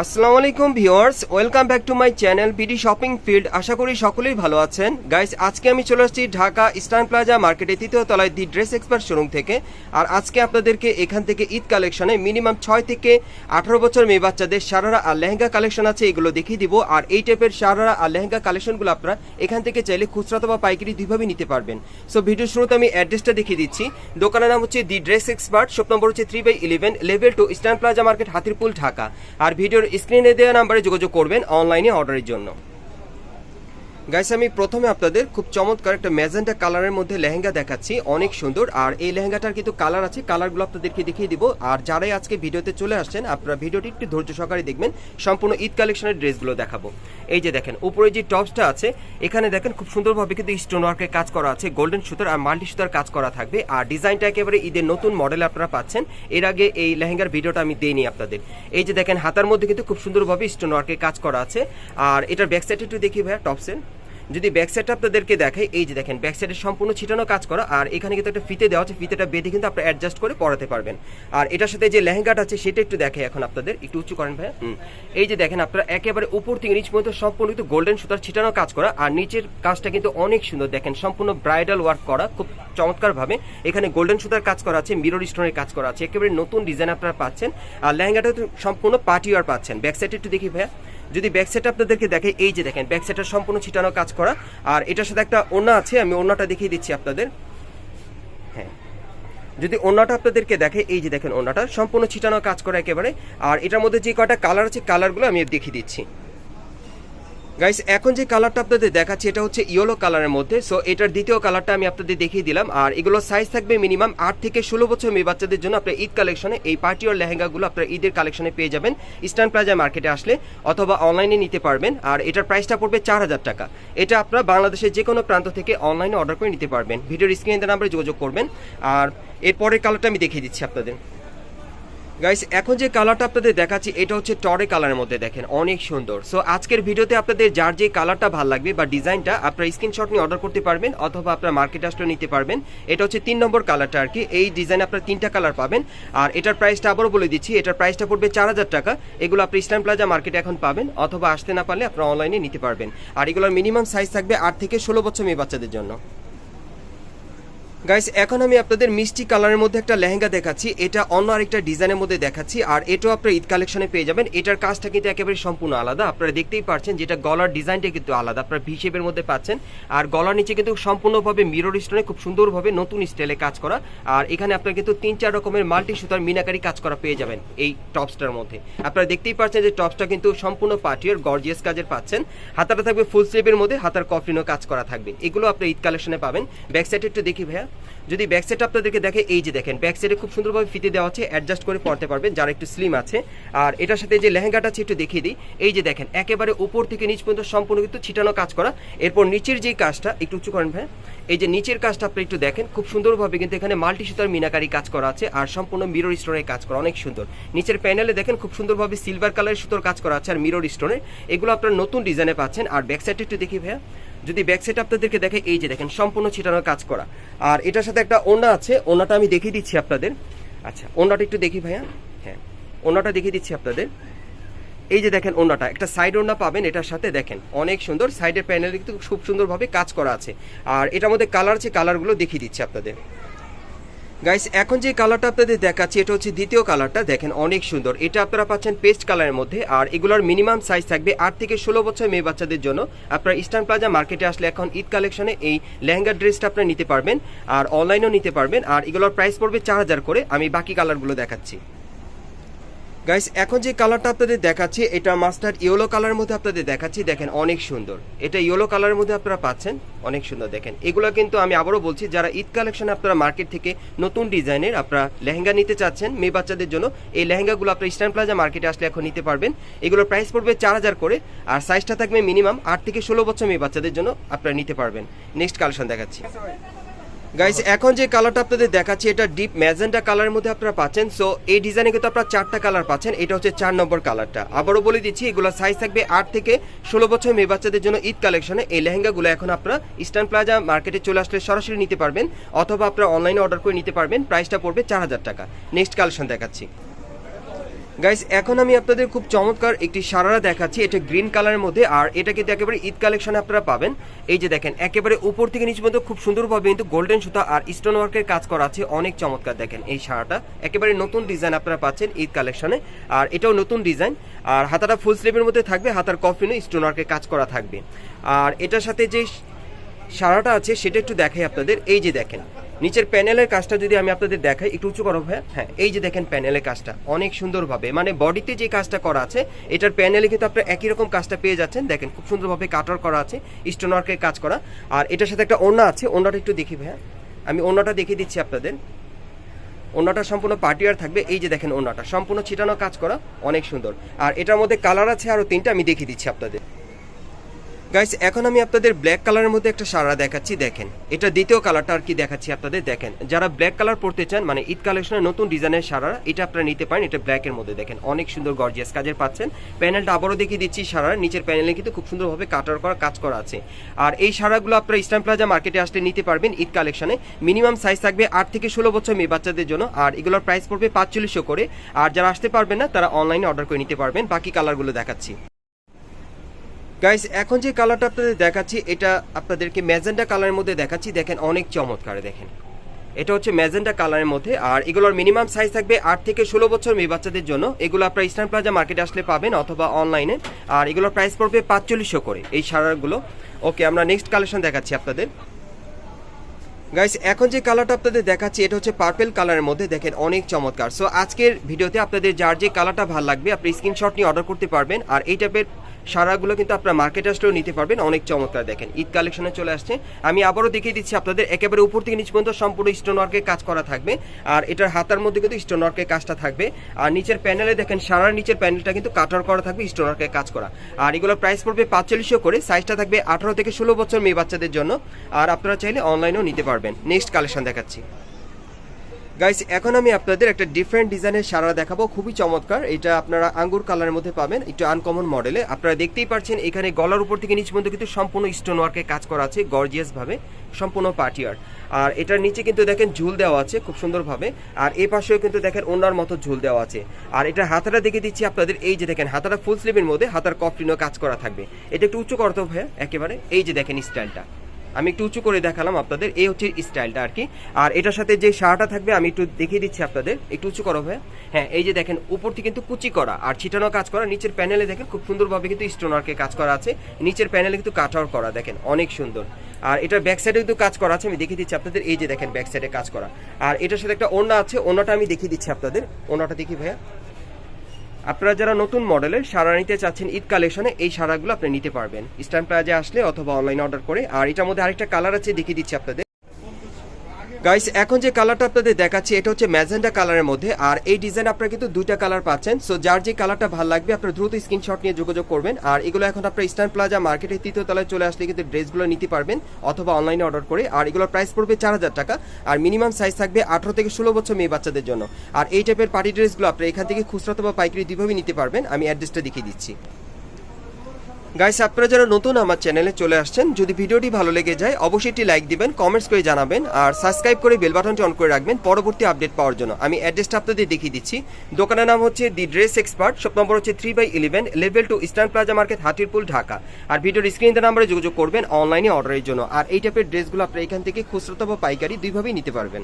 আসসালামু আলাইকুম viewers, welcome back to my channel BD shopping field. আশা করি সকলেই ভালো আছেন। গাইস, আজকে আমি চলে আসছি ঢাকা ইস্টার্ন প্লাজা মার্কেটে তৃতীয় তলায় দি ড্রেস এক্সপার্ট শোরুম থেকে। আর আজকে আপনাদেরকে এখান থেকে ঈদ কালেকশনে মিনিমাম ছয় থেকে আঠারো বছর মেয়ে বাচ্চাদের সারারা আর লেহেঙ্গা কালেকশন আছে, এগুলো দেখিয়ে দিব। আর এই টাইপের সারারা আর লেহেঙ্গা কালেকশনগুলো আপনারা এখান থেকে চাইলে খুচরা বা পাইকারি দুইভাবে নিতে পারবেন। সো ভিডিও শুরুতে আমি অ্যাড্রেসটা দেখিয়ে দিচ্ছি। দোকানের নাম হচ্ছে The Dress Expert, shop number হচ্ছে three by eleven level two Eastern Plaza market Hatirpool, Dhaka. আর ভিডিওর স্ক্রিনে দেওয়া নাম্বারে যোগাযোগ করবেন অনলাইনে অর্ডারের জন্য। গাইস আমি প্রথমে আপনাদের খুব চমৎকার একটা ম্যাজেন্টা কালারের মধ্যে লেহেঙ্গা দেখাচ্ছি। অনেক সুন্দর। আর এই লেহেঙ্গাটার কিন্তু কালার আছে। কালারগুলো আপনাদেরকে দেখিয়ে দিব। আর যারাই আজকে ভিডিওতে চলে আসছেন, আপনারা ভিডিওটি একটু ধৈর্য সহকারে দেখবেন। সম্পূর্ণ ঈদ কালেকশনের ড্রেসগুলো দেখাবো। এই যে দেখেন, উপরে যে টপসটা আছে, এখানে দেখেন খুব সুন্দরভাবে কিন্তু স্টোন ওয়ার্কের কাজ করা আছে গোল্ডেন সুতার আর মাল্টি সুতার কাজ করা থাকবে। আর ডিজাইনটা একেবারে ঈদের নতুন মডেল আপনারা পাচ্ছেন। এর আগে এই লেহেঙ্গার ভিডিওটা আমি দেইনি আপনাদের। এই যে দেখেন, হাতার মধ্যে কিন্তু খুব সুন্দরভাবে স্টোন ওয়ার্কের কাজ করা আছে। আর এটার ব্যাক সাইড একটু দেখি ভাইয়া, টপসের। যদি ব্যাক সাইডটা আপনাদেরকে দেখাই, এই যে দেখেন ব্যাক সাইডে সম্পূর্ণ ছিটানো কাজ করা, আর এখানে কিন্তু একটা ফিতে দেওয়া আছে, ফিতেটা বেঁধে কিন্তু আপনারা অ্যাডজাস্ট করে পরাতে পারবেন। আর এটার সাথে যে লেহেঙ্গাটা আছে, সেটা একটু দেখে এখন আপনাদের, একটু উঁচু করেন ভাই এই যে দেখেন, আপনারা একেবারে উপর থেকে নিচ পর্যন্ত সম্পূর্ণ কিন্তু গোল্ডেন সুতার ছিটানো কাজ করা, আর নিচের কাজটা কিন্তু অনেক সুন্দর। দেখেন, সম্পূর্ণ ব্রাইডাল ওয়ার্ক করা, খুব চমৎকার ভাবে এখানে গোল্ডেন সুতার কাজ করা আছে মিরর স্টোনের কাজ করা আছে, একেবারে নতুন ডিজাইন আপনারা পাচ্ছেন। আর লেহেঙ্গাটা সম্পূর্ণ পার্টি ওয়ার পাচ্ছেন ব্যাক সাইড একটু দেখি ভাইয়া। যদি ব্যাক সাইড আপনাদেরকে দেখে এই যে দেখেন ব্যাক সাইডটা সম্পূর্ণ ছিটানো কাজ করা। আর এটার সাথে একটা ওনা আছে, আমি ওনাটা দেখিয়ে দিচ্ছি আপনাদের। হ্যাঁ। যদি ওনাটা আপনাদেরকে দেখে এই যে দেখেন ওনাটা সম্পূর্ণ ছিটানো কাজ করা একেবারে। আর এটার মধ্যে যে কয়টা কালার আছে কালারগুলো আমি দেখিয়ে দিচ্ছি। গাইস এখন যে কালারটা আপনাদের দেখাচ্ছি, এটা হচ্ছে ইয়েলো কালারের মধ্যে। সো এটার দ্বিতীয় কালারটা আমি আপনাদের দেখিয়ে দিলাম। আর এগুলো সাইজ থাকবে মিনিমাম আট থেকে ষোলো বছর মেয়ে বাচ্চাদের জন্য আপনার ঈদ কালেকশনে এই পার্টি ওর লেহেঙ্গাগুলো আপনার ঈদের কালেকশনে পেয়ে যাবেন। ইস্টার্ন প্লাজা মার্কেটে আসলে অথবা অনলাইনে নিতে পারবেন। আর এটার প্রাইসটা পড়বে চার হাজার টাকা। এটা আপনারা বাংলাদেশের যে কোনো প্রান্ত থেকে অনলাইনে অর্ডার করে নিতে পারবেন। ভিডিওর স্ক্রিনে নাম্বারে যোগাযোগ করবেন। আর এরপরের কালারটা আমি দেখিয়ে দিচ্ছি আপনাদের। গাইস এখন যে কালারটা আপনাদের দেখাচ্ছি, এটা হচ্ছে টরে কালারের মধ্যে দেখেন, অনেক সুন্দর। সো আজকের ভিডিওতে আপনাদের যার যে কালারটা ভালো লাগবে বা ডিজাইনটা, আপনার স্ক্রিনশট নিয়ে অর্ডার করতে পারবেন অথবা আপনার মার্কেট আসলে নিতে পারবেন। এটা হচ্ছে তিন নম্বর কালারটা আর কি। এই ডিজাইন আপনার তিনটা কালার পাবেন। আর এটার প্রাইসটা আবারও বলে দিচ্ছি, এটার প্রাইসটা পড়বে চার হাজার টাকা। এগুলো আপনি ইস্টার্ন প্লাজা মার্কেটে এখন পাবেন, অথবা আসতে না পারলে আপনারা অনলাইনে নিতে পারবেন। আর এগুলোর মিনিমাম সাইজ থাকবে আট থেকে ষোলো বছর মেয়ে বাচ্চাদের জন্য। গাইস এখন আমি আপনাদের মিষ্টি কালারের মধ্যে একটা লেহেঙ্গা দেখাচ্ছি। এটা অন্য আরেকটা ডিজাইনের মধ্যে দেখাচ্ছি, আর এটাও আপনারা ঈদ কালেকশনে পেয়ে যাবেন। এটার কাজটা কিন্তু একেবারে সম্পূর্ণ আলাদা। আপনারা দেখতেই পাচ্ছেন যেটা গলার ডিজাইনটা কিন্তু আলাদা। আপনারা ভি শেপের মধ্যে পাচ্ছেন। আর গলার নিচে কিন্তু সম্পূর্ণভাবে মিরর স্টোনে খুব সুন্দরভাবে নতুন স্টাইলে কাজ করা। আর এখানে আপনারা কিন্তু তিন চার রকমের মাল্টি সুতার মিনাকারি কাজ করা পেয়ে যাবেন এই টপসটার মধ্যে। আপনারা দেখতেই পাচ্ছেন যে টপসটা কিন্তু সম্পূর্ণ পার্টিয়ার গর্জিয়াস কাজের পাচ্ছেন। হাতাটা থাকবে ফুল স্লিভের মধ্যে, হাতার কফিনও কাজ করা থাকবে। এগুলো আপনি ঈদ কালেকশনে পাবেন। ব্যাক সাইড একটু দেখি ভাইয়া। যদি ব্যাক সাইড আপনাদেরকে দেখে, এই যে দেখেন ব্যাক সাইডে খুব সুন্দরভাবে ফিতে দেওয়া আছে অ্যাডজাস্ট করে পড়তে পারবেন, যারা একটু স্লিম আছে। আর এটার সাথে যে লেহেঙ্গাটা আছে, একটু দেখিয়ে দিই। এই যে দেখেন, একেবারে উপর থেকে নিচ পর্যন্ত সম্পূর্ণ কিন্তু ছিটানো কাজ করা। এরপর নিচের যে কাজটা, একটু উঁচু করেন ভাই। এই যে নিচের কাজটা আপনি একটু দেখেন, খুব সুন্দরভাবে কিন্তু এখানে মাল্টি সুতার মিনাকারি কাজ করা আছে, আর সম্পূর্ণ মিরর স্টোনের কাজ করা, অনেক সুন্দর। নিচের প্যানেলে দেখেন, খুব সুন্দরভাবে সিলভার কালারের সুতোর কাজ করা আছে, আর মিরর স্টোনের এগুলো আপনার নতুন ডিজাইনে পাচ্ছেন। আর ব্যাক সাইডটা একটু দেখি ভাইয়া। যদি ব্যাক সাইড আপনাদেরকে দেখে, এই যে দেখেন, সম্পূর্ণ ছিটানোর কাজ করা। আর এটার সাথে একটা ওনা আছে ওনাটা আমি দেখিয়ে দিচ্ছি আপনাদের। আচ্ছা ওনাটা একটু দেখি ভাইয়া। হ্যাঁ ওনাটা দেখিয়ে দিচ্ছি আপনাদের। এই যে দেখেন ওনাটা একটা সাইড ওনা পাবেন, এটার সাথে দেখেন, অনেক সুন্দর। সাইডের প্যানেলে কিন্তু খুব সুন্দরভাবে কাজ করা আছে। আর এটার মধ্যে কালার আছে কালারগুলো দেখিয়ে দিচ্ছি আপনাদের। গাইস এখন যে কালারটা আপনাদের দেখাচ্ছি, এটা হচ্ছে দ্বিতীয় কালারটা দেখেন, অনেক সুন্দর। এটা আপনারা পাচ্ছেন পেস্ট কালারের মধ্যে। আর এগুলোর মিনিমাম সাইজ থাকবে আট থেকে ষোলো বছর মেয়ে বাচ্চাদের জন্য। আপনারা ইস্টার্ন প্লাজা মার্কেটে আসলে এখন ঈদ কালেকশনে এই লেহেঙ্গা ড্রেসটা আপনারা নিতে পারবেন। আর অনলাইনেও নিতে পারবেন। আর এগুলোর প্রাইস পড়বে চার হাজার করে। আমি বাকি কালারগুলো দেখাচ্ছি। গাইস এখন যে কালারটা আপনাদের দেখাচ্ছি, এটা মাস্টার ইয়েলো কালারের মধ্যে আপনাদের দেখাচ্ছি। দেখেন, অনেক সুন্দর। এটা ইয়েলো কালারের মধ্যে আপনারা পাচ্ছেন, অনেক সুন্দর। দেখেন, এগুলো কিন্তু আমি আবারও বলছি, যারা ঈদ কালেকশন আপনারা মার্কেট থেকে নতুন ডিজাইনের আপনারা লেহেঙ্গা নিতে চাচ্ছেন, মেয়ে বাচ্চাদের জন্য, এই লেহেঙ্গাগুলো আপনারা ইস্টার্ন প্লাজা মার্কেটে আসলে এখন নিতে পারবেন। এগুলোর প্রাইস পড়বে চার হাজার করে, আর সাইজটা থাকবে মিনিমাম আট থেকে ষোলো বছর মেয়ে বাচ্চাদের জন্য আপনারা নিতে পারবেন। নেক্সট কালেকশন দেখাচ্ছি। গাইস এখন যে কালারটা আপনাদের দেখাচ্ছি, এটা ডিপ ম্যাজেন্টা কালারের মধ্যে আপনারা পাচ্ছেন। সো এই ডিজাইনে কিন্তু আপনারা চারটা কালার পাচ্ছেন। এটা হচ্ছে চার নম্বর কালারটা আবারও বলে দিচ্ছি, এগুলো সাইজ থাকবে আট থেকে ষোলো বছর মেয়ে বাচ্চাদের জন্য ঈদ কালেকশনে এই লেহেঙ্গাগুলো এখন আপনারা ইস্টার্ন প্লাজা মার্কেটে চলে আসলে সরাসরি নিতে পারবেন, অথবা আপনারা অনলাইনে অর্ডার করে নিতে পারবেন। প্রাইসটা পড়বে চার হাজার টাকা। নেক্সট কালেকশন দেখাচ্ছি। গাইস এখন আমি আপনাদের খুব চমৎকার একটি সারারা দেখাচ্ছি। এটা গ্রিন কালারের মধ্যে, আর এটা কিন্তু একেবারে ঈদ কালেকশনে আপনারা পাবেন। এই যে দেখেন, একেবারে উপর থেকে নিচ পর্যন্ত খুব সুন্দরভাবে কিন্তু গোল্ডেন সুতা আর স্টোন ওয়ার্কের কাজ করা আছে। অনেক চমৎকার দেখেন এই সারাটা। একেবারে নতুন ডিজাইন আপনারা পাচ্ছেন ঈদ কালেকশনে আর এটাও নতুন ডিজাইন আর হাতাটা ফুল স্লিভের মধ্যে থাকবে, হাতার কফিনও স্টোন ওয়ার্কের কাজ করা থাকবে। আর এটার সাথে যে সারাটা আছে, সেটা একটু দেখাই আপনাদের। এই যে দেখেন নিচের প্যানেলের কাজটা যদি আমি আপনাদের দেখাই, একটু উঁচু করো ভাই হ্যাঁ এই যে দেখেন প্যানেলের কাজটা, অনেক সুন্দরভাবে। মানে বডিতে যে কাজটা করা আছে, এটার প্যানেলে কিন্তু আপনারা একই রকম কাজটা পেয়ে যাচ্ছেন। দেখেন, খুব সুন্দরভাবে কাটার করা আছে স্টোন ওয়ার্কের কাজ করা। আর এটার সাথে একটা ওড়না আছে, ওড়নাটা একটু দেখি ভাইয়া। আমি ওড়নাটা দেখিয়ে দিচ্ছি আপনাদের। ওনাটা সম্পূর্ণ পার্টিয়ার থাকবে। এই যে দেখেন ওনাটা সম্পূর্ণ ছিটানো কাজ করা, অনেক সুন্দর। আর এটার মধ্যে কালার আছে আরও তিনটা, আমি দেখিয়ে দিচ্ছি আপনাদের। গাইস এখন আমি আপনাদের ব্ল্যাক কালারের মধ্যে একটা সারা দেখাচ্ছি, দেখেন। এটা দ্বিতীয় কালারটা আর কি দেখাচ্ছি আপনাদের, দেখেন। যারা ব্ল্যাক কালার পড়তে চান মানে ঈদ কালেকশনের নতুন ডিজাইনের সারা, এটা আপনারা নিতে পারেন, এটা ব্ল্যাকের মধ্যে, দেখেন। অনেক সুন্দর গর্জিয়াস কাজের পাচ্ছেন। প্যানেলটা আবারও দেখিয়ে দিচ্ছি সারার নিচের প্যানেলে কিন্তু খুব সুন্দরভাবে কাটার করা, কাজ করা আছে। আর এই সারাগুলো আপনারা ইস্টার্ন প্লাজা মার্কেটে আসলে নিতে পারবেন ঈদ কালেকশনে মিনিমাম সাইজ থাকবে আট থেকে ষোলো বছর মেয়ে বাচ্চাদের জন্য, আর এগুলোর প্রাইস পড়বে পাঁচচল্লিশশো করে। আর যারা আসতে পারবেন না, তারা অনলাইনে অর্ডার করে নিতে পারবেন। বাকি কালারগুলো দেখাচ্ছি। গাইস এখন যে কালারটা আপনাদের দেখাচ্ছি, এটা আপনাদেরকে ম্যাজেন্ডা কালারের মধ্যে দেখাচ্ছি। দেখেন, অনেক চমৎকার, দেখেন। এটা হচ্ছে ম্যাজেন্ডা কালারের মধ্যে, আর এগুলোর মিনিমাম সাইজ থাকবে আট থেকে ষোলো বছর মেয়ে বাচ্চাদের জন্য। এগুলো আপনার ইস্টার্ন প্লাজা মার্কেটে আসলে পাবেন অথবা অনলাইনে আর এগুলোর প্রাইস পড়বে পাঁচচল্লিশশো করে, এই সারাগুলো ওকে আমরা নেক্সট কালেকশন দেখাচ্ছি আপনাদের। গাইস এখন যে কালারটা আপনাদের দেখাচ্ছি, এটা হচ্ছে পার্পেল কালারের মধ্যে। দেখেন, অনেক চমৎকার। সো আজকের ভিডিওতে আপনাদের যার যে কালারটা ভালো লাগবে, আপনি স্ক্রিনশট নিয়ে অর্ডার করতে পারবেন। আর এই টাইপের সারাগুলো কিন্তু আপনার মার্কেট আসলেও নিতে পারবেন। অনেক চমৎকার দেখেন। ঈদ কালেকশনে চলে আসছে। আমি আবারও দেখিয়ে দিচ্ছি আপনাদের, একেবারে উপর থেকে নিচ পর্যন্ত সম্পূর্ণ স্টোন ওয়ার্কের কাজ করা থাকবে। আর এটার হাতার মধ্যে কিন্তু স্টোন ওয়ার্কের কাজটা থাকবে। আর নিচের প্যানেলে দেখেন, সারার নিচের প্যানেলটা কিন্তু কাটার করা থাকবে স্টোন ওয়ার্কের কাজ করা। আর এগুলোর প্রাইস পড়বে পাঁচচল্লিশশো করে। সাইজটা থাকবে আঠারো থেকে ষোলো বছর মেয়ে বাচ্চাদের জন্য। আর আপনারা চাইলে অনলাইনেও নিতে পারবেন। নেক্সট কালেকশন দেখাচ্ছি। গাইস এখন আমি আপনাদের একটা ডিফারেন্ট ডিজাইনের সারা দেখাবো। খুবই চমৎকার। এটা আপনারা আঙ্গুর কালারের মধ্যে পাবেন, একটু আনকমন মডেলে আপনারা দেখতেই পাচ্ছেন, এখানে গলার উপর থেকে নিচ পর্যন্ত কিন্তু সম্পূর্ণ স্টোন ওয়ার্কের কাজ করা আছে গর্জিয়াস ভাবে সম্পূর্ণ পার্টিয়ার আর এটার নিচে কিন্তু দেখেন ঝুল দেওয়া আছে, খুব সুন্দরভাবে। আর এই পাশেও কিন্তু দেখেন ওনার মতো ঝুল দেওয়া আছে। আর এটা হাতাটা দেখে দিচ্ছি আপনাদের, এই যে দেখেন, হাতাটা ফুল স্লিভের মধ্যে, হাতার কফলিনও কাজ করা থাকবে। এটা একটু উঁচু করতে ভাইয়া, একেবারে। এই যে দেখেন স্টাইলটা আমি একটু উঁচু করে দেখালাম আপনাদের, এই হচ্ছে স্টাইলটা আর কি। আর এটার সাথে যে শাড়াটা থাকবে, আমি একটু দেখিয়ে দিচ্ছি আপনাদের। একটু উঁচু করো ভাই হ্যাঁ এই যে দেখেন, উপর থেকে কিন্তু কুচি করা। আর ছিটানো কাজ করা, নিচের প্যানেলে দেখেন খুব সুন্দরভাবে কিন্তু স্টোন ওয়ার্কের কাজ করা আছে। নিচের প্যানেলে কিন্তু কাটার করা, দেখেন, অনেক সুন্দর। আর এটার ব্যাক সাইডে কিন্তু কাজ করা আছে, আমি দেখিয়ে দিচ্ছি আপনাদের, এই যে দেখেন ব্যাক সাইডে কাজ করা। আর এটার সাথে একটা ওড়না আছে, ওড়নাটা আমি দেখিয়ে দিচ্ছি আপনাদের। ওড়নাটা দেখি ভাইয়া। আপনারা যারা নতুন মডেলের সারা নিতে চাচ্ছেন ঈদ কালেকশনে এই সারাগুলো আপনি নিতে পারবেন। স্ট্যাম্প প্লাজে আসলে অথবা অনলাইন অর্ডার করে। আর এটার মধ্যে আরেকটা কালার আছে, দেখিয়ে দিচ্ছি আপনাদের। গাইস এখন যে কালারটা আপনাদের দেখাচ্ছি, এটা হচ্ছে ম্যাজেন্ডা কালারের মধ্যে, আর এই ডিজাইন আপনারা কিন্তু দুইটা কালার পাচ্ছেন। সো যার যে কালারটা ভালো লাগবে, আপনারা দ্রুত স্ক্রিনশট নিয়ে যোগাযোগ করবেন। আর এগুলো এখন আপনার ইস্টার্ন প্লাজা মার্কেটের তৃতীয় তলায় চলে আসলে কিন্তু ড্রেসগুলো নিতে পারবেন, অথবা অনলাইনে অর্ডার করে। আর এগুলোর প্রাইস পড়বে চার হাজার টাকা, আর মিনিমাম সাইজ থাকবে আঠারো থেকে ষোলো বছর মেয়ে বাচ্চাদের জন্য। আর এই টাইপের পার্টি ড্রেসগুলো আপনারা এখান থেকে খুচরা অথবা পাইকারি দুইভাবে নিতে পারবেন, আমি অ্যাড্রেসটা দেখিয়ে দিচ্ছি। গাইস আপনারা যারা নতুন আমার চ্যানেলে চলে আসছেন, যদি ভিডিওটি ভালো লেগে যায়, অবশ্যই একটি লাইক দিবেন কমেন্টস করে জানাবেন, আর সাবস্ক্রাইব করে বেল বাটনটি অন করে রাখবেন পরবর্তী আপডেট পাওয়ার জন্য। আমি অ্যাড্রেসটা আপনাদের দেখিয়ে দিচ্ছি। দোকানের নাম হচ্ছে The Dress Expert shop number হচ্ছে three by eleven level two Eastern Plaza market Hatirpool, Dhaka. আর ভিডিওর স্ক্রিনের নাম্বারে যোগাযোগ করবেন অনলাইনে অর্ডারের জন্য। আর এই টাইপের ড্রেসগুলো আপনারা এখান থেকে খুচরা বা পাইকারি দুইভাবেই নিতে পারবেন।